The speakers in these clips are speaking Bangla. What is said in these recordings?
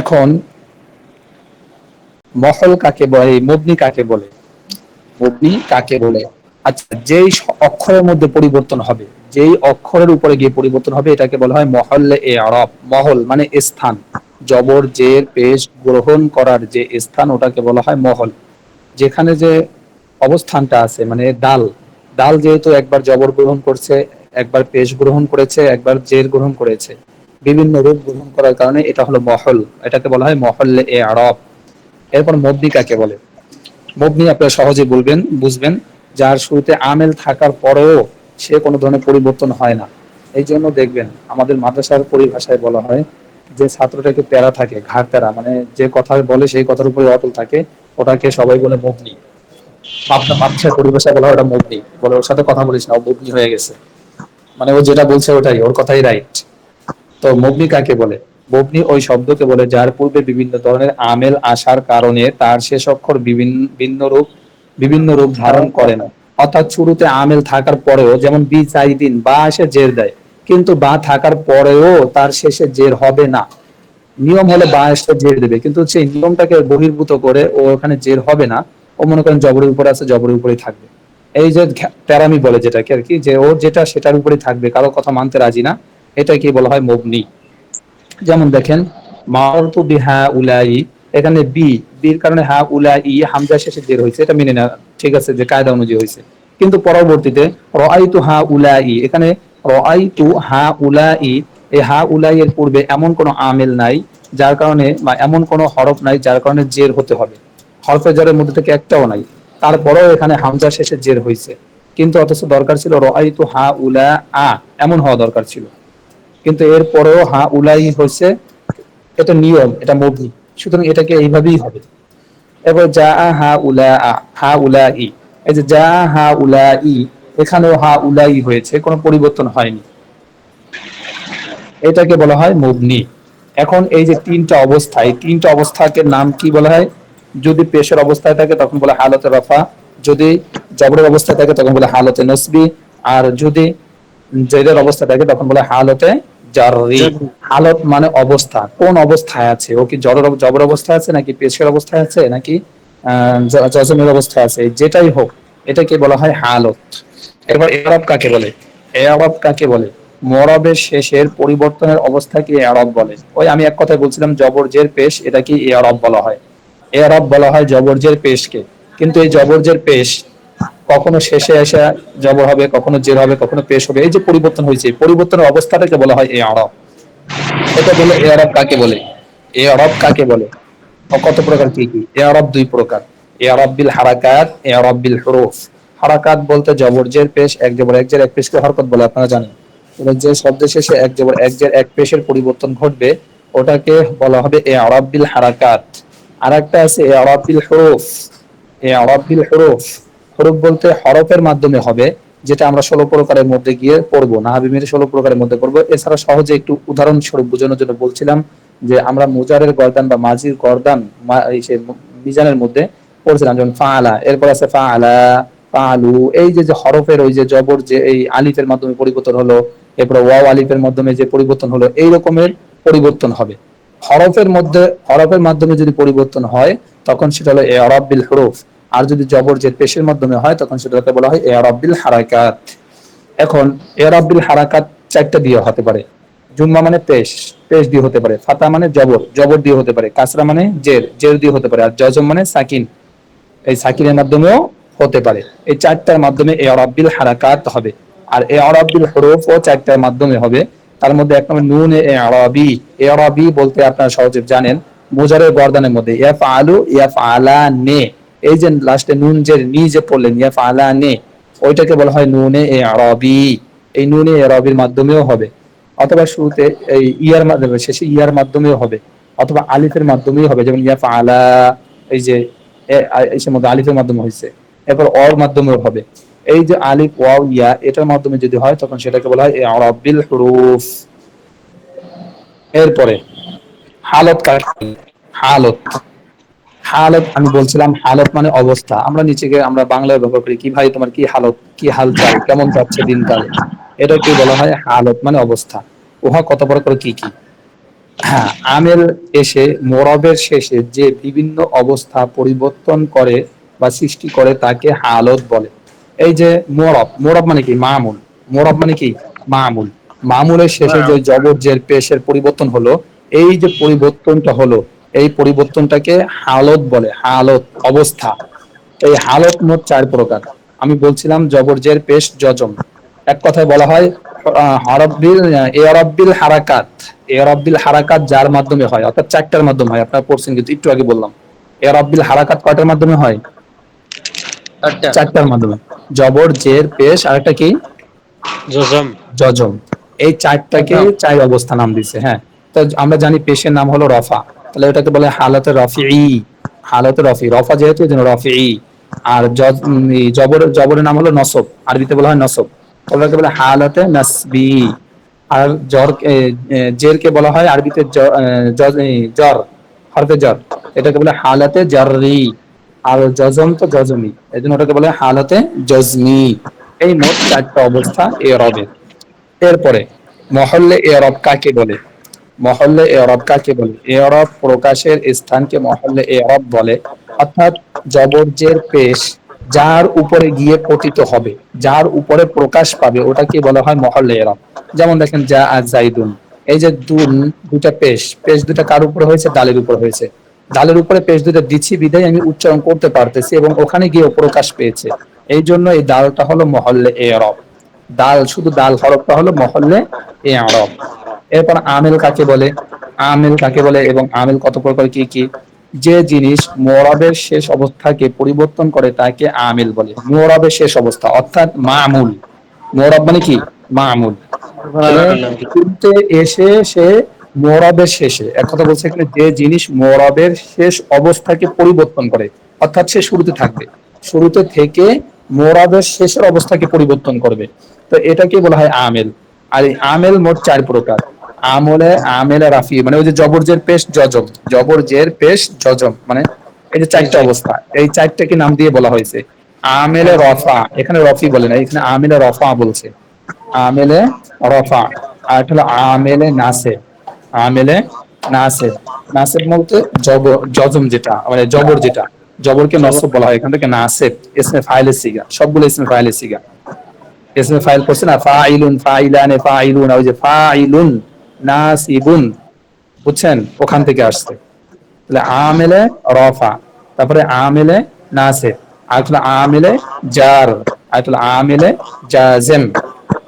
এখন মহল কাকে বলে মবনি কাকে বলে? মবনি কাকে বলে? আচ্ছা যেই অক্ষরের মধ্যে পরিবর্তন হবে, যেই অক্ষরের উপরে গিয়ে পরিবর্তন হবে, এটাকে বলা হয় মহল্লে এ আরব মহল মানে স্থান। জবর, জের, পেশ, গ্রহণ করার যে স্থান, ওটাকে বলা হয় মহল। যেখানে যে অবস্থানটা আছে মানে ডাল ডাল যেহেতু একবার জবর গ্রহণ করছে, একবার পেশ গ্রহণ করেছে, একবার জের গ্রহণ করেছে। বিভিন্ন রূপ গ্রহণ করার কারণে এটা হলো মহল। এটাকে বলা হয় মহল্লে এ আরব এরপর মবনি কাকে বলে। মবনি আপনারা সহজে বলবেন, বুঝবেন, যার শুরুতে আমেল থাকার পরেও সে কোনো ধরনের পরিবর্তন হয় না। এই জন্য দেখবেন, আমাদের মাদ্রাসার পরিভাষায় বলা হয় যে ছাত্রটাকে প্যারা থাকে, ঘাড় প্যারা মানে যে কথা বলে সেই কথার উপরে অটল থাকে, ওটাকে সবাই বলে মগ্নি মাদ্রাসার পরিভাষায় বলা হয় ওটা মবনি। বলে, ওর সাথে কথা বলিস না, ও মবনি হয়ে গেছে। মানে ও যেটা বলছে ওটাই, ওর কথাই রাইট তো মবনি কাকে বলে? মবনি ওই শব্দকে বলে যার পূর্বে বিভিন্ন ধরনের আমেল আসার কারণে তার শেষ অক্ষর বিভিন্ন, ভিন্ন রূপ, বিভিন্ন রূপ ধারণ করে না। অর্থাৎ শুরুতে আমেল থাকার পরেও যেমন বি চাই দিন বা এসে জের দেয়, কিন্তু বা থাকার পরেও তার শেষে জের হবে না। নিয়ম হলে বা এসে জের দেবে, কিন্তু সেই নিয়মটাকে বহির্ভূত করে ও ওখানে জের হবে না। ও মনে করেন জবরের উপরে আছে, জবরের উপরেই থাকবে। এই যে প্যারামি বলে যেটাকে আর কি, যে ও যেটা সেটার উপরেই থাকবে, কারও কথা মানতে রাজি না। এটাকে বলা হয় মবনি। যেমন দেখেন, মারতু বিহা উলাই এখানে বি, বির কারণে হা উলা ই হামজা শেষে জের হয়েছে, এটা মেনে না ঠিক আছে যে কায়দা অনুযায়ী হয়েছে। কিন্তু পরবর্তীতে, রআইতু হা উলা ই এখানে রআইতু হা উলা ই এই হা উলাই এর পূর্বে এমন কোনো আমেল নাই, যার কারণে বা এমন কোনো হরফ নাই, যার কারণে জের হতে হবে। হরফে জেরের মধ্যে থেকে একটাও নাই। তারপরেও এখানে হামজা শেষে জের হয়েছে। কিন্তু অথচ দরকার ছিল রআইতু হা উলা আ এমন হওয়া দরকার ছিল। কিন্তু এরপরেও, হা, উলাই হয়েছে এটা নিয়ম, এটা মবনি সুতরাং এটাকে এইভাবেই হবে। এবার যা হা উলা হা উলা ই এই যে যা হা উলা ই এখানেও হা উলাই হয়েছে, কোনো পরিবর্তন হয়নি। এটাকে বলা হয় মবনি। এখন এই যে তিনটা অবস্থা, এই তিনটা অবস্থাকে নাম কি বলা হয়? যদি পেশের অবস্থায় থাকে, তখন বলে হালতে রফা। যদি জবরের অবস্থায় থাকে, তখন বলে হালতে নসবি। আর যদি জেদের অবস্থা থাকে, তখন বলে হালতে জারি হালত মানে অবস্থা। কোন অবস্থায় আছে? ও কি জবর জবর অবস্থায় আছে নাকি পেশের অবস্থায় আছে নাকি জজমের অবস্থায় আছে? যেটাই হোক এটাকে বলা হয় হালত। এবার এরব কাকে বলে? এরব কাকে বলে? মরবের শেষের পরিবর্তনের অবস্থাকে এরব বলে। ওই আমি এক কথায় বলছিলাম জবরজের পেশ এটা কি এরব বলা হয়। এরব বলা হয় জবরজের পেশকে। কিন্তু এই জবরজের পেশ কখনো শেষে এসে জবর হবে, কখনো জের হবে, কখনো পেশ হবে। এই যে পরিবর্তন হয়েছে পরিবর্তনের অবস্থাটাকে বলা হয় এ আরব এটা বলে এ আরব কাকে বলে? এ আরব কাকে বলে? কত প্রকার কি কি? এ আরব দুই প্রকার। এ আরব বিল হারাকাত এ আরব বিল হরুফ। হারাকাত বলতে জবর, জের, পেশ, এক জবর, এক জের, এক পেশকে হরকত বলে, আপনারা জানেন। যে শব্দের শেষে এক জবর, এক জের, এক পেশের পরিবর্তন ঘটবে, ওটাকে বলা হবে এ আরব বিল হারাকাত। আর একটা আছে এ আরব বিল হরুফ। এ আরব বিল হরুফ। হরফ বলতে হরফের মাধ্যমে হবে, যেটা আমরা ষোলো প্রকারের মধ্যে গিয়ে পড়ব। নাহাবিমের ষোলো প্রকারের মধ্যে পড়ব। এছাড়া সহজে একটু উদাহরণস্বরূপ বোঝানোর জন্য বলছিলাম যে আমরা মুজারের গরদান বা মাঝির গরদান মিজানের মধ্যে পড়ছিলাম, যেমন ফাআলা, এরপর আছে ফা ফাআলা, ফাআলু, এই যে যে হরফের ওই যে জবর যে এই আলিফের মাধ্যমে পরিবর্তন হলো, এরপর ওয়াও আলিফের মাধ্যমে যে পরিবর্তন হলো, এই রকমের পরিবর্তন হবে। হরফের মধ্যে, হরফের মাধ্যমে যদি পরিবর্তন হয়, তখন সেটা হলো এ হরফ বিল হরফ। আর যদি জবর যে পেশের মাধ্যমে হয়, তখন সেটাকে বলা হয় এরাবিল হারাকাত। এখন এরাবিল হারাকাত চারটা দিয়ে হতে পারে। জুম্মা মানে পেশ পেশ দিয়ে হতে পারে। ফাতা মানে জবর জবর দিয়ে হতে পারে। কাসরা মানে জের জের দিয়ে হতে পারে। আর জজম মানে সাকিন। এই সাকিনের মাধ্যমেও হতে পারে। এই চারটার মাধ্যমে এ অরাবিল হারাকাত হবে। আর এ অরাবিল হরফ ও চারটার মাধ্যমে হবে। তার মধ্যে এক নম্বর নুন এ আরবি এ আরবি বলতে আপনারা সহজে জানেন। মোজারের গর্দানের মধ্যে। ইয়াফ আলু ইয়াফ আলা নে এই যে লাস্টে নুন যে নি যে পড়লেন ইয়া ফালা নে, ওইটাকে বলা হয় নুনে এ আরবি এই নুনে এ আরবির মাধ্যমেও হবে। অথবা শুরুতে এই ইয়ার মাধ্যমে শেষে ইয়ার মাধ্যমেও হবে। অথবা আলিফের মাধ্যমেই হবে, যেমন ইয়া ফালা এই যে এই মধ্যে আলিফের মাধ্যমে হয়েছে। এরপর অর মাধ্যমেও হবে। এই যে আলিফ, ওয়াও, ইয়া, এটার মাধ্যমে যদি হয়, তখন সেটাকে বলা হয় আরবিল হুরুফ। এরপরে, হালত কার? হালত। হালত আমি বলছিলাম হালত মানে অবস্থা। আমরা নিচে গিয়ে আমরা বাংলায় ব্যবহার করি কি ভাই তোমার কি হালত কি হালচাল কেমন যাচ্ছে দিনকাল? এটা কি বলা হয়? হালত মানে অবস্থা। উহা কত বড় করে কি কি? হ্যাঁ আমেল এসে মোরবের শেষে যে বিভিন্ন অবস্থা পরিবর্তন করে বা সৃষ্টি করে তাকে হালত বলে। এই যে মোরব মোরব মানে কি? মামুল। মোরব মানে কি? মামুল। মামুলের শেষে যে জবর জের পেশের পরিবর্তন হলো এই যে পরিবর্তনটা হলো এই পরিবর্তনটাকে হালত বলে হালত অবস্থা। এই হালত মোট চার প্রকার। আমি বলছিলাম জবর জের পেশ জজম এক কথায় বলা হয় হরব্বিল এরব্বিল হারাকাত। এরব্বিল হারাকাত যার মাধ্যমে হয় অর্থাৎ চারটার মাধ্যমে হয় আপনারা পড়ছেন কিন্তু একটু আগে বললাম। এরব্বিল হারাকাত কয়টার মাধ্যমে হয়? চারটার মাধ্যমে। জবর জের পেশ আর একটা কি? জজম জজম এই চারটাকে চার অবস্থা নাম দিছে হ্যাঁ। তো আমরা জানি পেশের নাম হলো রফা। তাহলে ওটাকে বলে হালাতে রফি হালাতে রফি রফা যেহেতু এই জন্য রফি আর জবর জবরের নাম হলো নসব, আরবিতে বলা হয় নসব। এটাকে বলে হালাতে নাসবি। আর জ্বর জেরকে বলা হয় আরবিতে জ্বর হরফে জ্বর এটাকে বলে হালাতে জাররি। আর জজম তো জজমি এই জন্য ওটাকে বলে হালাতে জজমি এই মোট চারটা অবস্থা এ রবের। এরপরে মহল্লে এরব কাকে বলে? মহল্লে এরব কাকে বলে? এরব প্রকাশের স্থানকে মহল্লে এরব বলে। অর্থাৎ জবরজের পেশ যার উপরে গিয়ে পতিত হবে, যার উপরে প্রকাশ পাবে ওটাকে বলা হয় মহল্লে এরব। যেমন দেখেন যা আর জাইদুন। এই যে দুন দুটা পেশ পেশ দুটা কার উপরে হয়েছে? ডালের উপর হয়েছে। ডালের উপরে পেশ দুটা দিচ্ছি বিদায় আমি উচ্চারণ করতে পারতেছি এবং ওখানে গিয়ে প্রকাশ পেয়েছে। এই জন্য এই ডালটা হলো মহল্লে এরব। দাল, শুধু দাল হরফটা হলো মহল্লে এ আরব এরপর আমেল কাকে বলে? আমেল কাকে বলে এবং আমেল কত প্রকার কি কি? যে জিনিস মোরাবের শেষ অবস্থাকে পরিবর্তন করে তাকে আমেল বলে। মোরাবের শেষ অবস্থা, অর্থাৎ মামুল। মোরাব মানে কি? মামুল। শুরুতে এসে সে মোরাবের শেষে, এক কথা বলছে এখানে যে জিনিস মোরাবের শেষ অবস্থাকে পরিবর্তন করে, অর্থাৎ সে শুরুতে থাকবে। শুরুতে থেকে মোরাবের শেষের অবস্থাকে পরিবর্তন করবে। তো এটাকে বলা হয় আমেল। আর আমেল মোট চার প্রকার। আমলে, আমেলে রাফি মানে ওই যে জবরজের পেশ জজম, জবরজের পেশ জজম মানে এই যে চারটা অবস্থা, এই চারটাকে নাম দিয়ে বলা হয়েছে। আমেলে রফা, এখানে রফি বলে না এখানে আমেলে রফা বলছে। আমেলে রফা, আর হলো আমেলে নাসে আমেলে নাসে নাসেব বলতে জব, জজম যেটা মানে জবর যেটা, জবরকে নসব বলা হয়, এখান থেকে নাসেব ইসমে ফাইলের সিগা, সবগুলো ইসমে ফাইলের সিগা। ইসমে ফাইল করছে না, ফাইলুন, ফাইলানে ফাইলুন, ওই যে ফাইলুন। নাসিবুন। বুঝছেন? ওখান থেকে আসছে। তাহলে আমেলে রফা, তারপরে আমেলে আর আমেলে জার আমেলে জাজেম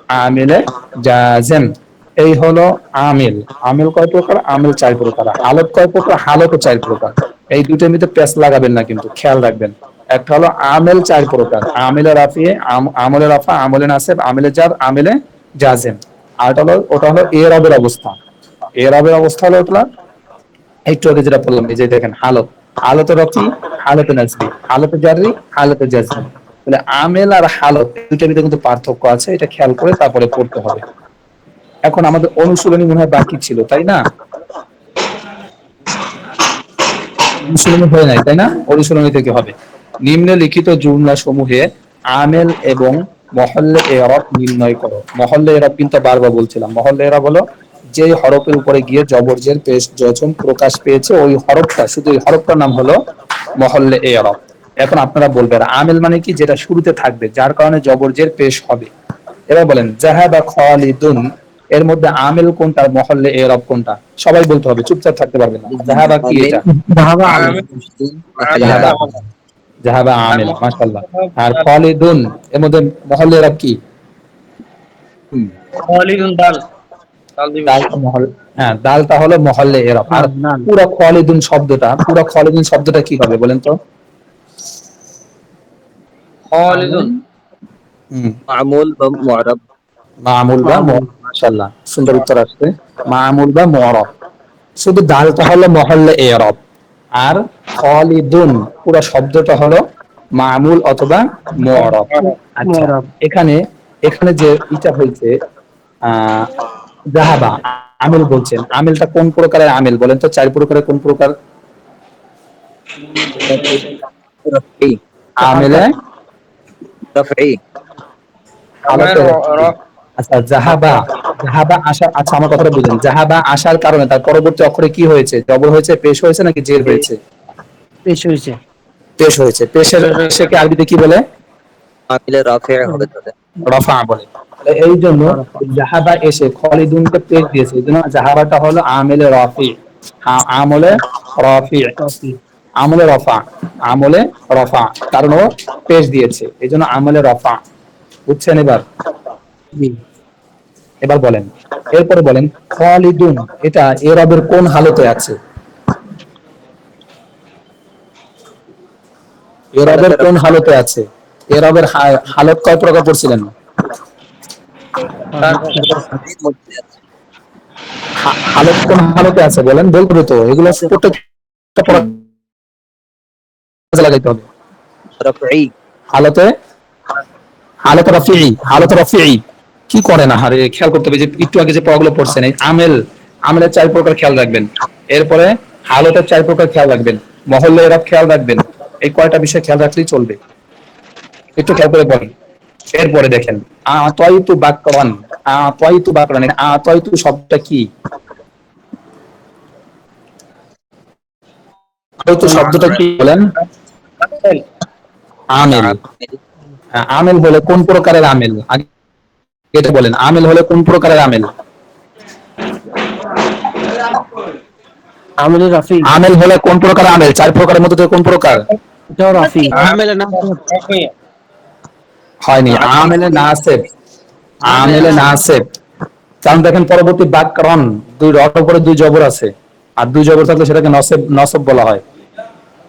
আমেলে জাজেম। এই হলো আমিল। আমিল কয় প্রকার? আমিল চার প্রকার। কয় প্রকার? চার প্রকার। এই দুটোর মধ্যে লাগাবেন না কিন্তু, খেয়াল রাখবেন। একটা হলো আমেল চার প্রকার। আমিলে রাফিয়ে আম- আমলে রাফা, আমলে নাসেব, আমিলে জার, আমিলে জাজেম। আর হলো, ওটা হলো এ রবের অবস্থা। এ রবের অবস্থা হলো ওটা একটু আগে যেটা বললাম যে দেখেন, হালত। হালতে হালতে জারি হালতে আমেল আর হালত, দুইটার কিন্তু পার্থক্য আছে, এটা খেয়াল করে তারপরে পড়তে হবে। এখন আমাদের অনুশীলনী মনে হয় বাকি ছিল, তাই না? অনুশীলনী হয়ে নাই, তাই না? অনুশীলনী থেকে হবে। নিম্নলিখিত জুমলা সমূহে আমেল এবং মহল্লে এরব নির্ণয় করো। মহল্লে এরব কিন্তু বারবার বলছিলাম মহল্লে এরব হলো যে হরফের উপরে গিয়ে জবরজের পেশ যখন প্রকাশ পেয়েছে ওই হরফটা শুধু ওই হরফটার নাম হলো মহল্লে এরব এখন আপনারা বলবেন আমেল মানে কি? যেটা শুরুতে থাকবে যার কারণে জবরজের পেশ হবে। এবার বলেন জাহাবা খালিদুন এর মধ্যে আমেল কোনটা আর মহল্লে এরব কোনটা? সবাই বলতে হবে চুপচাপ থাকতে পারবে না। জাহাবা কি এটা? জাহাবা জাহাবা মাশাআল্লাহ। আর খালিদুন এর মধ্যে কি? খালিদুন দাল। হ্যাঁ দালটা হলো মহল্লে আর পুরো শব্দটা পুরো শব্দটা কি হবে বলেন তো? খলিদুন। মামুল বা মুআরাব। মামুল বা মাশাআল্লাহ। সুন্দর উত্তর আসছে। মামুল বা মুআরাব। শুধু দালটা হলো মহল্লে এরব আর খালিদুন পুরো শব্দটা হলো মামুল অথবা মুআরাব। আচ্ছা। এখানে এখানে যে ইটা হয়েছে জাহাবা আমিল বলছেন। আমিলটা কোন প্রকারের আমিল বলেন তো? চার প্রকারের কোন প্রকার? আমেলে রফি আচ্ছা জাহাবা জাহাবা আসার আচ্ছা আমার কথাটা বুঝলেন জাহাবা আসার কারণে তার পরবর্তী অক্ষরে কি হয়েছে? জবর হয়েছে পেশ হয়েছে নাকি জের হয়েছে? পেশ হয়েছে। পেশ হয়েছে। পেশের পেশকে আরবিতে কি বলে? আমিলে রাফে হবে রফা বলে। এই জন্য জাহাবা এসে খালিদুনকে পেশ দিয়েছে। এই জন্য জাহাবাটা হলো আমেলে রফি। আমলে রফি। আমলে রফা। আমলে রফা। কারণ ও পেশ দিয়েছে। এই জন্য আমলে রফা। বুঝছেন এবার? জি এবার বলেন এরপরে বলেন খালিদুন এটা এরবের কোন হালতে আছে? এরবের কোন হালতে আছে? এরবের হালত কয় প্রকার পড়ছিলেন? হালত কোন হালতে আছে বলেন? বলবে তো এগুলো প্রত্যেকটা পড়া কাজে লাগাইতে হবে। রাফি হালতে? হালতে রফিই হালতে রফিই কি করে না হারে খেয়াল করতে হবে যে একটু আগে যে পড়াগুলো পড়ছেন আমেল, আমেলের চার প্রকার খেয়াল রাখবেন। এরপরে হালতের চার প্রকার খেয়াল রাখবেন। মহল্লে এরা খেয়াল রাখবেন। এই কয়টা বিষয় খেয়াল রাখলেই চলবে। একটু খেয়াল করে বলেন এরপরে দেখেন আ তয়তু বাকরান আ তয়তু বাকরান আ তয়তু শব্দটা কি? তয়তু শব্দটা কি বলেন? আমেল। আমেল হলে কোন প্রকারের আমেল? আগে এটা বলেন আমেল হলে কোন প্রকারের আমেল? আমিলে রাফি। আমেল হলে কোন প্রকার আমেল? চার প্রকারের মধ্যে কোন প্রকার? এটাও রাফি। আমেলে না হয়নি আমেলে নাসেব। আমেলে নাসেব। কারণ দেখেন পরবর্তী বাক্যরণ দুই রট উপরে দুই জবর আছে। আর দুই জবর থাকলে সেটাকে নসেব নসব বলা হয়।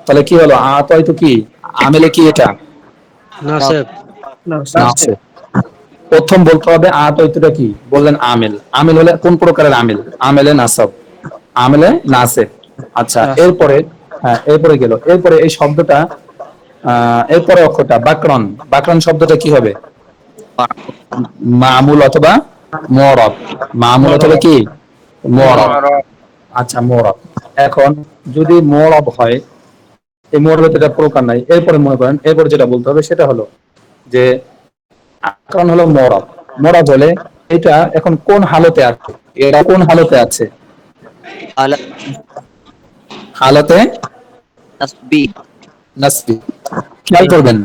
তাহলে কি হলো? আ তো হয়তো কি? আমেলে কি এটা? নাসেব। নাসেব। প্রথম বলতে হবে আ কি? বললেন আমেল। আমেল হলে কোন প্রকারের আমেল? আমেলে নাসব। আমেলে নাসেব। আচ্ছা এরপরে হ্যাঁ এরপরে গেল। এরপরে এই শব্দটা এরপরে অক্ষরটা বাকরণ। বাকরণ শব্দটা কি হবে? মামুল অথবা মরব মামুল অথবা কি? মরব আচ্ছা মরব এখন যদি মরব হয় এই মরবে এটা প্রকার নাই। এরপরে মনে করেন এরপরে যেটা বলতে হবে সেটা হলো যে কারণ হলো মরব মরব হলে এটা এখন কোন হালতে আছে? এটা কোন হালতে আছে? হালতে। নাসবি। নাসবি। খেয়াল করবেন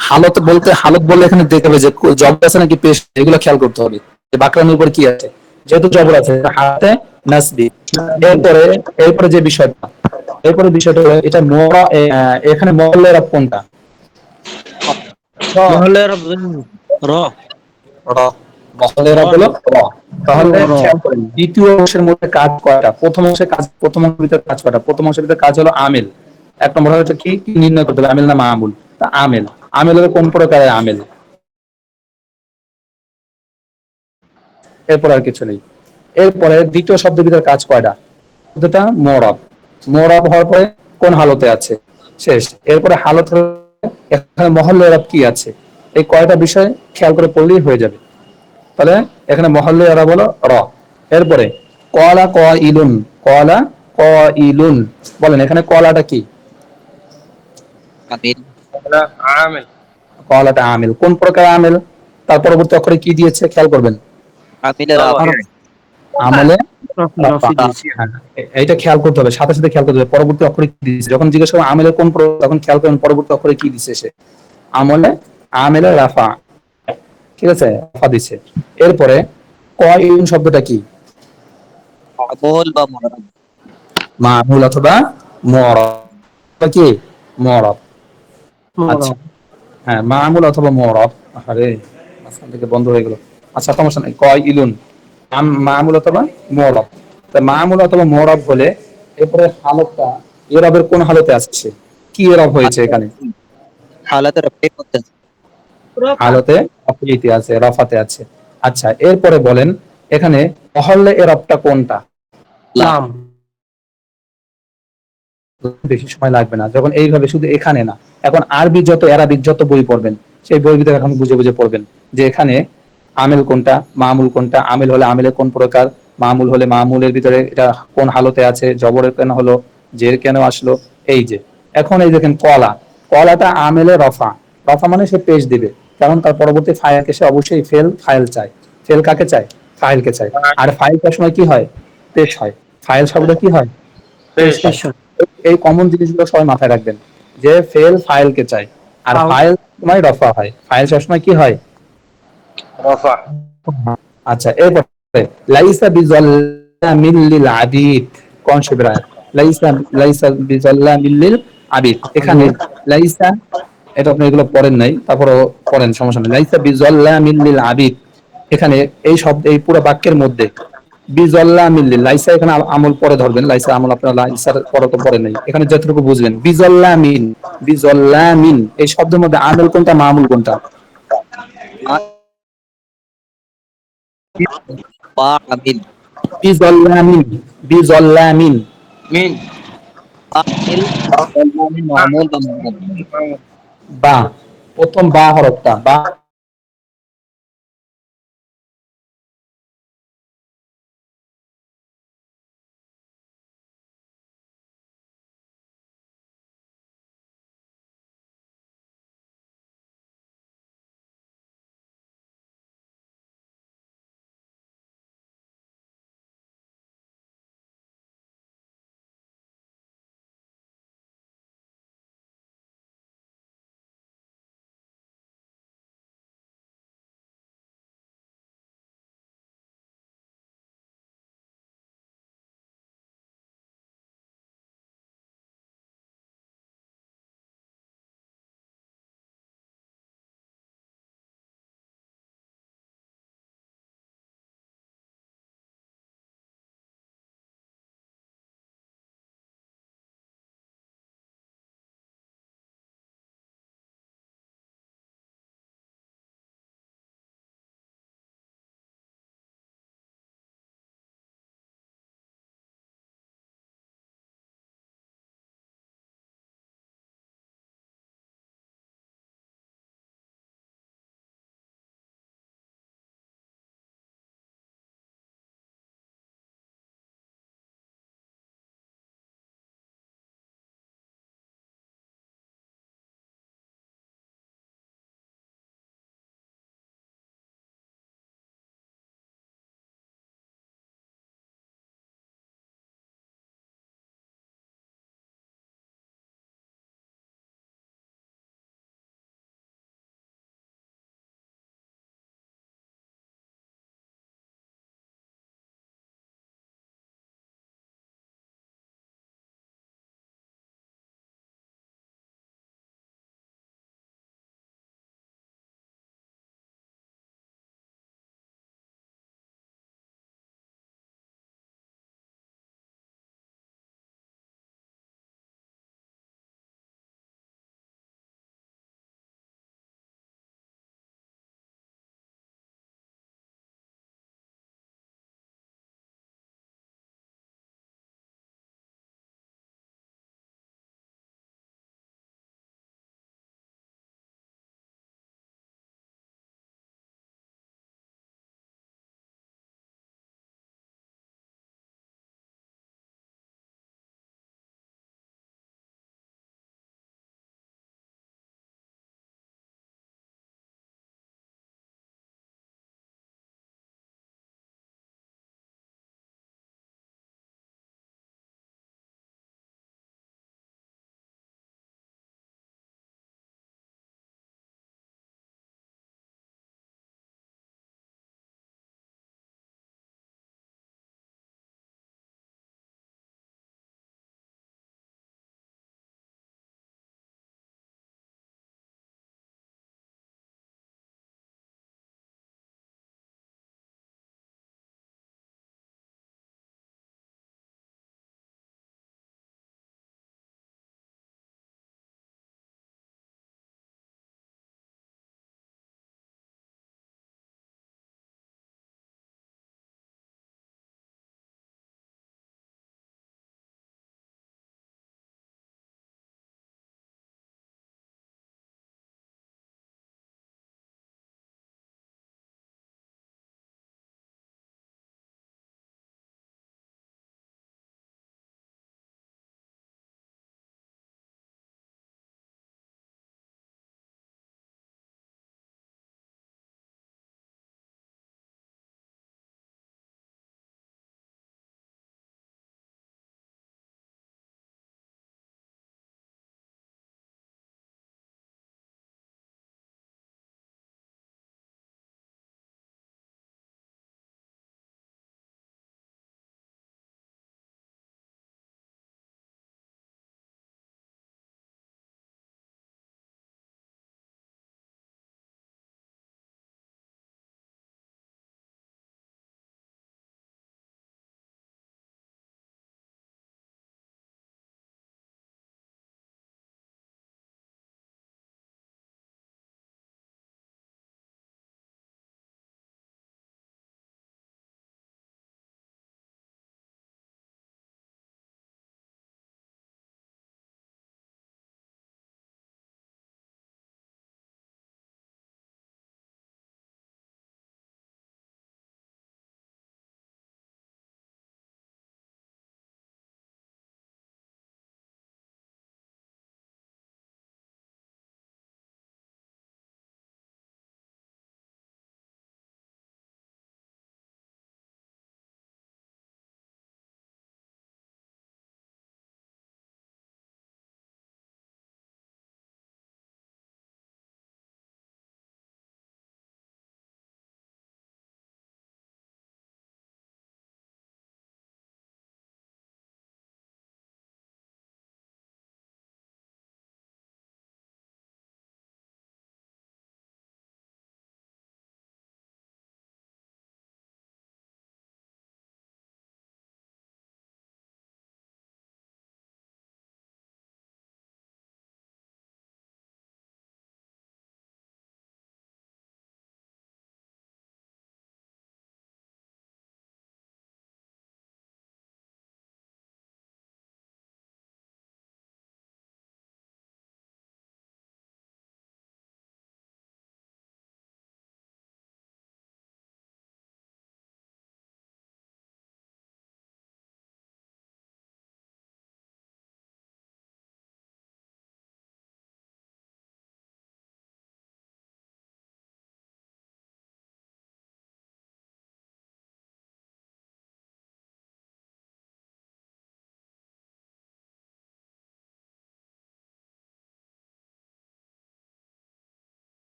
হালত বলতে হালত বললে এখানে দেখতে হবে যে জবর আছে নাকি পেশ? এগুলো খেয়াল করতে হবে। যে বাকরানের উপর কি আছে? যেহেতু জবর আছে হাতে নাসবি। এরপরে এরপরে যে বিষয়টা এরপরে বিষয়টা হলো এটা মোরা এখানে আহ, এখানে মহল্লের মহলে র। হলো র। তাহলে দ্বিতীয় অংশের মধ্যে কাজ কয়টা প্রথম অংশে কাজ প্রথম অংশের ভিতরে কাজ কয়টা প্রথম অংশের ভিতরে কাজ হলো আমেল। এক নম্বর হচ্ছে কি? কি নির্ণয় করতে হবে? আমেল না মামুল? তা আমেল। আমেল হলো কোন প্রকারের আমেল? এরপর আর কিছু নেই। এরপরে দ্বিতীয় শব্দের ভিতরে কাজ কয়টা শব্দটা মরব। মরব হওয়ার পরে কোন হালতে আছে? শেষ। এরপরে হালত হলো এখানে মহল্লে কি আছে? এই কয়টা বিষয় খেয়াল করে পড়লেই হয়ে যাবে। তাহলে এখানে মহল্লে এরা বলো র। এরপরে কলা ক ইলুন কলা ক ইলুন বলেন এখানে কলাটা কি? কলাটা আমিল। কোন প্রকার আমিল? তার পরবর্তী অক্ষরে কি দিয়েছে? খেয়াল করবেন। আমলে। হ্যাঁ, এ- এইটা খেয়াল করতে হবে সাথে সাথে খেয়াল করতে হবে। পরবর্তী অক্ষরে কি দিয়েছে? যখন জিজ্ঞেস করবেন আমেলের কোন প্রকার তখন খেয়াল করবেন পরবর্তী অক্ষরে কি দিছে সে। আমলে আমেলে রাফা। ঠিক আছে? রাফা দিছে। এরপরে ক ইলুন শব্দটা কি? আমল বা মরদ। মামুল অথবা মরব কি? আচ্ছা। হ্যাঁ মামুল অথবা আরে মাঝখান থেকে বন্ধ হয়ে গেল। আচ্ছা সমস্যা নাই। কয় ইলুন? আম- মামুল অথবা মরব তা মামুল অথবা মরব হলে এরপরে হালতটা এরবের কোন হালতে আসছে? কি এরব হয়েছে এখানে? হালাতে রাফে আছে হালতে অপরিতে আছে রফাতে আছে। আচ্ছা এরপরে বলেন এখানে মহল্লে এরবটা কোনটা? লাম। বেশি সময় লাগবে না যখন এইভাবে শুধু এখানে না এখন আরবি যত অ্যারাবিক যত বই পড়বেন সেই বইগুলো এখন বুঝে বুঝে পড়বেন যে এখানে আমেল কোনটা মামুল কোনটা আমেল হলে আমেলের কোন প্রকার মামুল হলে মামুলের ভিতরে এটা কোন হালতে আছে জবরের কেন হলো জের কেন আসলো এই যে। এখন এই দেখেন কলা কলাটা আমেলে রফা রফা মানে সে পেশ দিবে। কারণ তার পরবর্তী ফায়ারকে সে অবশ্যই ফেল ফাইল চায়। ফেল কাকে চায়? ফাইলকে চায়। আর ফাইল সময় কি হয়? পেশ হয়। ফাইল শব্দ কি হয়? পেশ এই কমন জিনিসগুলো সবাই মাথায় রাখবেন। যে ফেল ফাইলকে চায়। আর ফাইল- ফাইল সময় রফা হয়। ফাইল সবসময় কি হয়? রফা। আচ্ছা এরপরে লাইসা বিজাল্লামিল লিল আবিদ। কোন আয়াত? লাইসা লাইসা বিজাল্লামিল লিল আবিদ। এখানে লাইসা এটা আপনি এগুলো পড়েন নাই তারপরে পড়েন সমস্যা নেই। লাইসা বিজাল্লামিল লিল আবিদ। এখানে এই শব্দ এই পুরো বাক্যের মধ্যে বিজল্লামিল লিল লাইসা এখানে আমল পরে ধরবেন লাইসা আমল আপনার লাইসার পরে তো পড়ে নাই। এখানে যতটুকু বুঝবেন বিজল্লামিন বিজল্লামিন এই শব্দের মধ্যে আমল কোনটা মামুল কোনটা? বা আমিল বিজল্লামিন বিজল্লামিন মিন মামুল মুরাদ বা প্রথম বা হরফটা বা